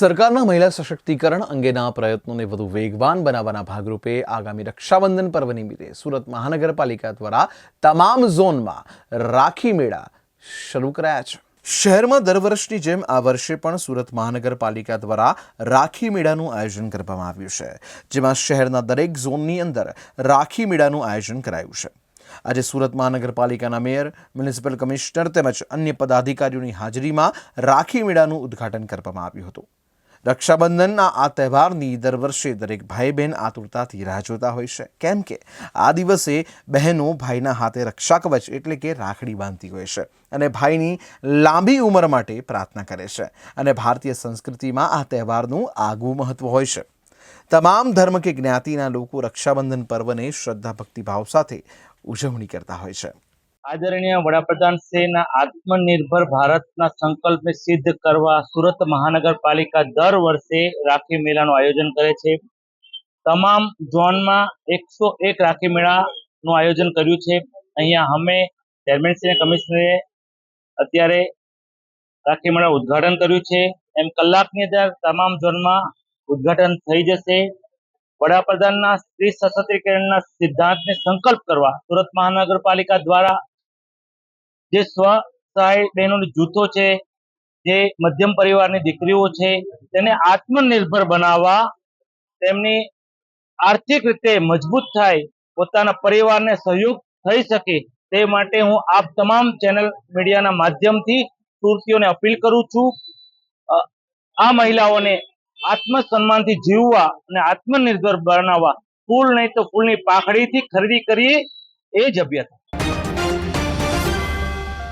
સરકારના મહિલા સશક્તિકરણ અંગેના પ્રયત્નોને વધુ વેગવાન બનાવવાના ભાગરૂપે આગામી રક્ષાબંધન પર્વ નિમિત્તે સુરત મહાનગરપાલિકા દ્વારા તમામ ઝોનમાં રાખી મેળા શરૂ કરાયા છે. શહેરમાં દર વર્ષની જેમ આ વર્ષે પણ સુરત મહાનગરપાલિકા દ્વારા રાખી મેળાનું આયોજન કરવામાં આવ્યું છે, જેમાં શહેરના દરેક ઝોનની અંદર રાખી મેળાનું આયોજન કરાયું છે. આજે સુરત મહાનગરપાલિકાના મેયર, મ્યુનિસિપલ કમિશનર તેમજ અન્ય પદાધિકારીઓની હાજરીમાં રાખી મેળાનું ઉદ્ઘાટન કરવામાં આવ્યું હતું. રક્ષાબંધનના આ તહેવારની દર વર્ષે દરેક ભાઈ બહેન આતુરતાથી રાહ જોતા હોય છે. કેમ કે આ દિવસે બહેનો ભાઈના હાથે રક્ષા કવચ એટલે કે રાખડી બાંધતી હોય છે અને ભાઈની લાંબી ઉંમર માટે પ્રાર્થના કરે છે અને ભારતીય સંસ્કૃતિમાં આ તહેવારનું આગવું મહત્વ હોય છે. તમામ ધર્મ કે જ્ઞાતિના લોકો રક્ષાબંધન પર્વને શ્રદ્ધા ભક્તિભાવ સાથે ઉજવણી કરતા હોય છે. આદરણીય વડાપ્રધાન શ્રીના આત્મનિર્ભર ભારતના સંકલ્પને સિદ્ધ કરવા સુરત મહાનગરપાલિકા દર વર્ષે રાખી મેળાનું આયોજન કરે છે. તમામ ઝોનમાં એકસો એક રાખી મેળાનું આયોજન કર્યું છે. અહીંયા અમે ચેરમેન શ્રી કમિશનરે અત્યારે રાખી મેળા ઉદ્ઘાટન કર્યું છે. એમ કલાકની અંદર તમામ ઝોનમાં ઉદ્ઘાટન થઈ જશે. વડાપ્રધાનના સ્ત્રી સશક્તિકરણના સિદ્ધાંતને સંકલ્પ કરવા સુરત મહાનગરપાલિકા દ્વારા જે સ્વ સહાય બહેનોની જૂથો છે, જે મધ્યમ પરિવારની દીકરીઓ છે, તેને આત્મનિર્ભર બનાવવા, તેમની આર્થિક રીતે મજબૂત થાય, પોતાના પરિવારને સહયોગ થઈ શકે તે માટે હું આપ તમામ ચેનલ મીડિયાના માધ્યમથી સુરતીઓને અપીલ કરું છું. આ મહિલાઓને આત્મસન્માનથી જીવવા અને આત્મનિર્ભર બનાવવા, ફૂલ નહીં તો ફૂલની પાખડીથી ખરીદી કરીએ, એ જ અભ્યર્થના